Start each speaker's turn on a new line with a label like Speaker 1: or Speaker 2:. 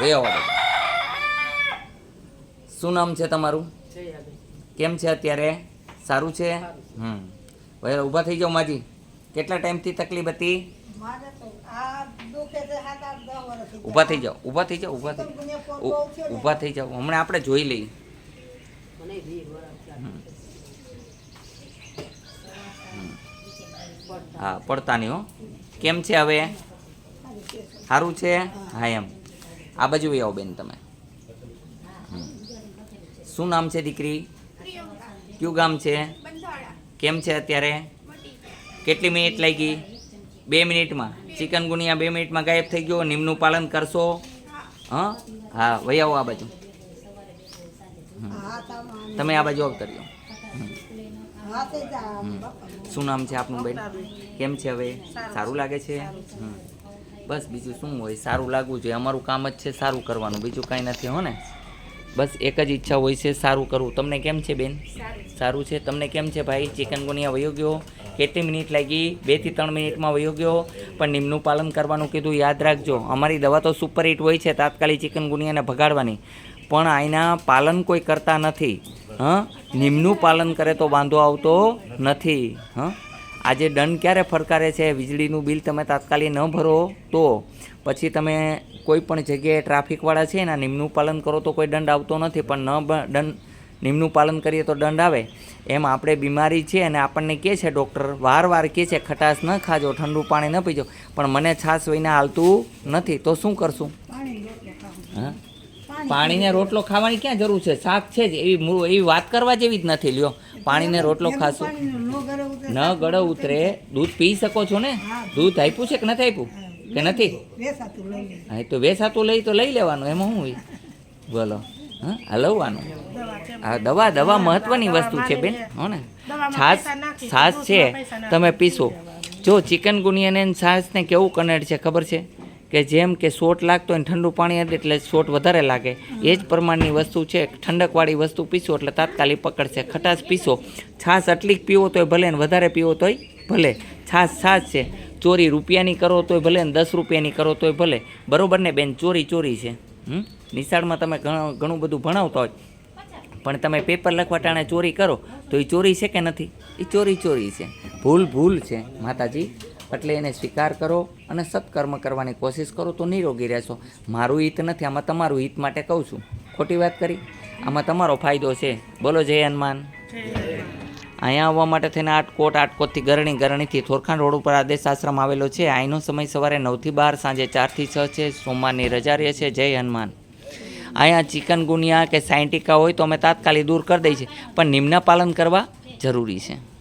Speaker 1: વયો શું નામ છે તમારું? કેમ છે અત્યારે? સારું છે? હમ. હવે ઊભા થઈ જાઓ માજી. કેટલા ટાઈમથી તકલીફ હતી?
Speaker 2: મારે તો આ દુખે છે સાત આઠ દસ વર્ષથી.
Speaker 1: ઊભા થઈ જાઓ ઊભા થઈ જાઓ ઊભા થઈ. ઊભા થઈ જાઓ. હમણાં આપણે જોઈ લઈએ. હા પડતા નહીં હો. કેમ છે હવે? સારું છે? હા એમ. આ બાજુ આવો બેન તમે. શું નામ છે દીકરી? કયું ગામ છે? કેમ છે અત્યારે? કેટલી મિનિટ લાગી? બે મિનિટમાં. ચિકનગુનિયા બે મિનિટમાં ગાયબ થઈ ગયો. નિમનું પાલન કરશો? હા? હા વહી આવો આ બાજુ. તમે આ બાજુ આવતા રહ્યો
Speaker 2: હાથે જ આ બાપા.
Speaker 1: શું નામ છે આપનું બેન? કેમ છે હવે? સારું. લાગે છે. હમ. બસ બીજું શું હોય? સારું લાગવું જોઈએ. અમારું કામ જ છે સારું કરવાનું. બીજું કાંઈ નથી, હો ને? બસ એક જ ઈચ્છા હોય છે સારું કરવું. તમને કેમ છે, બેન? સારું છે. તમને કેમ છે, ભાઈ? ચિકનગુનિયા વયો ગયો. કેટલી મિનિટ લાગી? બેથી ત્રણ મિનિટમાં વયો ગયો. પણ નિમનું પાલન કરવાનું કીધું, યાદ રાખજો. અમારી દવા તો સુપર હિટ હોય છે તાત્કાલિક ચિકનગુનિયાને ભગાડવાની. પણ આના પાલન કોઈ કરતા નથી. હં? નિમનું પાલન કરે તો વાંધો આવતો નથી. હં? આજે દંડ ક્યારે ફરકારે છે? વીજળીનું બિલ તમે તાત્કાલિક ન ભરો તો? પછી તમે કોઈ પણ જગ્યાએ ટ્રાફિકવાળા છે એના નિયમનું પાલન કરો તો કોઈ દંડ આવતો નથી. પણ ન દંડ નિયમનું પાલન કરીએ તો દંડ આવે. એમ આપણે બીમારી છે અને આપણને કહે છે ડૉક્ટર વાર વાર કહે છે ખટાશ ન ખાજો ઠંડુ પાણી ન પીજો. પણ મને છાશ વહીને હાલતું નથી. તો શું કરશું. હા? પાણીને રોટલો ખાવાની ક્યાં જરૂર છે? શાક છે જ. એવી એવી વાત કરવા જેવી જ નથી લ્યો. પાણીને રોટલો ખાશું.
Speaker 2: નો ગળે ઉતરે.
Speaker 1: દૂધ પી શકો છો ને? દૂધ આપ્યું છે કે નથી આપ્યું? કે નથી. હા તો વેસાતું લઈ તો લઈ લેવાનું. એમાં શું બોલો. હા હલવવાનું આ દવા દવા મહત્વની વસ્તુ છે બેન. હો ને? છાશ છાશ છે. તમે પીશો. જો ચિકન ગુનિયાને છાશને કેવું કનેક્ટ છે ખબર છે? કે જેમ કે શોટ લાગતો હોય ઠંડુ પાણી હતી એટલે શોટ વધારે લાગે. એ જ પ્રમાણની વસ્તુ છે ઠંડકવાળી વસ્તુ પીશો એટલે તાત્કાલિક પકડશે. ખટાશ પીશો. છાશ આટલી જ પીવો તોય ભલે ને વધારે પીવો તોય ભલે. છાશ છાશ છે. ચોરી રૂપિયાની કરો તોય ભલે ને દસ રૂપિયાની કરો તોય ભલે. બરોબર ને બેન? ચોરી ચોરી છે. હમ? નિશાળમાં તમે ઘણું ઘણું બધું ભણાવતા હોય. પણ તમે પેપર લખવા ટાણે ચોરી કરો તો એ ચોરી છે કે નથી? એ ચોરી ચોરી છે. ભૂલ ભૂલ છે માતાજી. એટલે એને સ્વીકાર કરો અને સત્કર્મ કરવાની કોશિશ કરો, તો નિરોગી રહેશો. મારું હિત નથી, આમાં તમારું હિત માટે કહું છું. ખોટી વાત કરી? આમાં તમારો ફાયદો છે. બોલો, જય હનુમાન. અહીંયા આવવા માટે થઈને આટકોટ, આટકોટથી ગરણી, ગરણીથી થોરખાણ રોડ ઉપર આદેશ આશ્રમ આવેલો છે. અહીંનો સમય સવારે નવથી બાર, સાંજે ચારથી છ છે. સોમવારની રજા રહે છે. જય હનુમાન. અહીંયા ચિકન ગુનિયા કે સાયન્ટિકા હોય તો અમે તાત્કાલિક દૂર કરી દઈએ છીએ. પણ નિમ્ન પાલન કરવા જરૂરી છે.